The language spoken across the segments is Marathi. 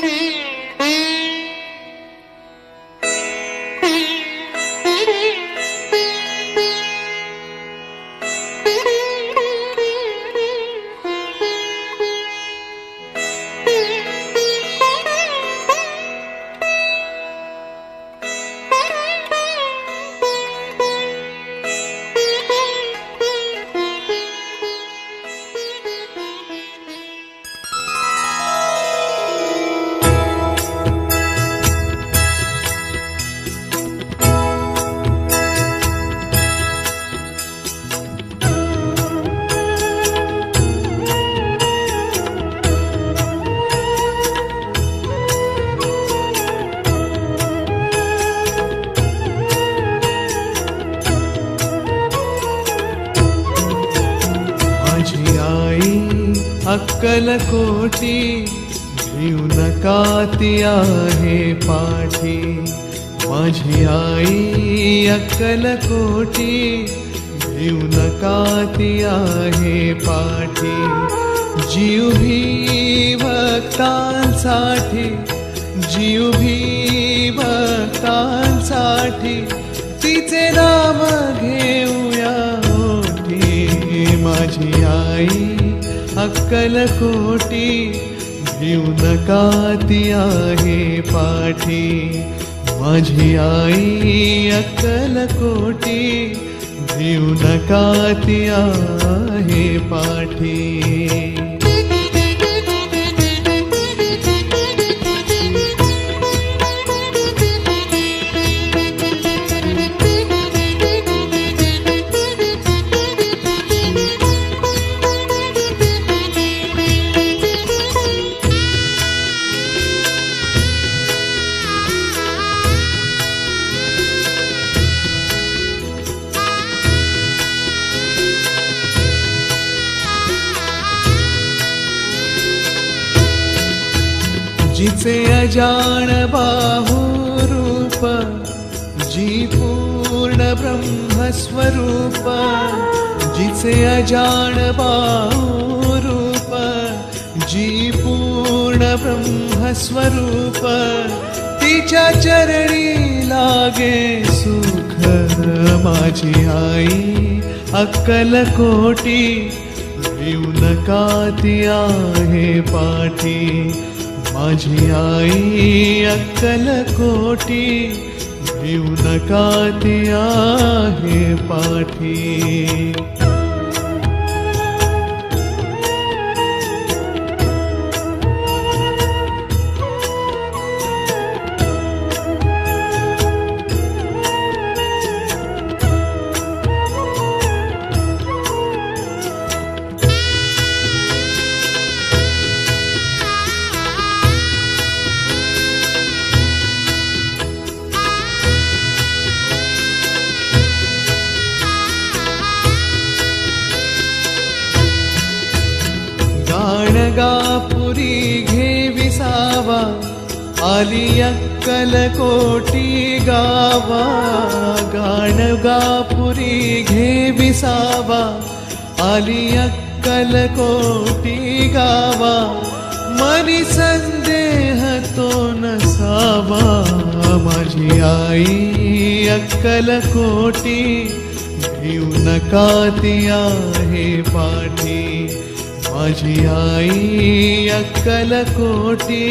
You. माझी आई अक्कल कोटी घेऊ नका ती आहे पाठी. माझी आई अक्कल कोटी घेऊ नका ती आहे पाठी. जीव भी भक्तांसाठी जीव भी भक्तांसाठी तिचे नाम घे माझी आई अक्कल कोटी घेऊ नका ती आहे पाठी. माझी आई अक्कल कोटी घेऊ नका ती आहे पाठी. जिचे अजाण बाहू रूप जी पूर्ण ब्रह्मस्वरूप जिचे अजाण बाहू रूप जी पूर्ण ब्रह्मस्वरूप तिच्या चरणी लागे सुख माझी आई अक्कल कोटी घेऊ नका ती आहे पाठी. माझी आई अक्कल कोटी घेऊ नका ती आहे पाठी. घे विसावा आली अक्कल कोटी गावा गापुरी घे विसावा आली अक्कल कोटी गावा मनी संदेह तो नसावा माझी आई अक्कल कोटी घेऊ नका ती आहे पाठी माझी आई अक्कल कोटी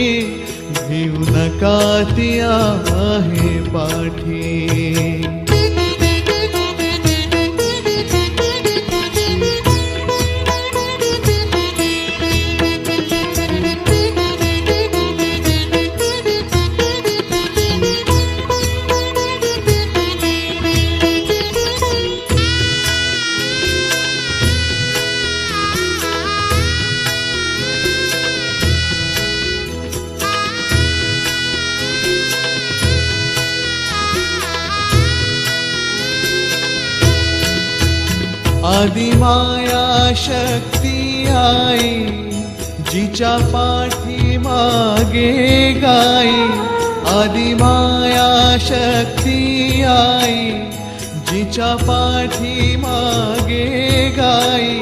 घेऊ नका ती आहे पाठी. आदिमाया शक्ती आई जिच्या पाठी मागे गाई. आदिमाया शक्ती आई जिच्या पाठी मागे गाई.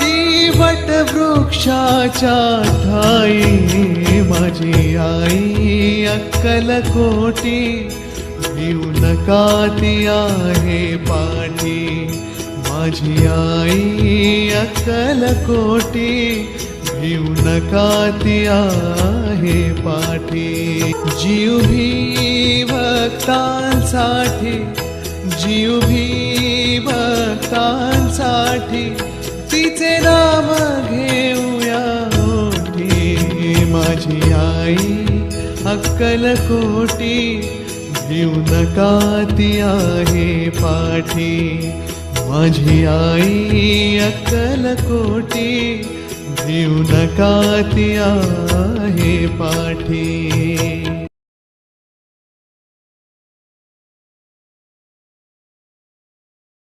ती वट वृक्षाच्या ठाई माझी आई अक्कल कोटी. भिऊ नका ती आहे पाठी. माझी आई अक्कल कोटी भिऊ नका ती आहे पाठी. जीव भी भक्तांसाठी जीव भी भक्तांसाठी तिचे नाम घेऊया ओठी माझी आई अक्कल कोटी भिऊ नका ती आहे पाठी. माझी आई अक्कल कोटी भिऊ नका ती आहे पाठी.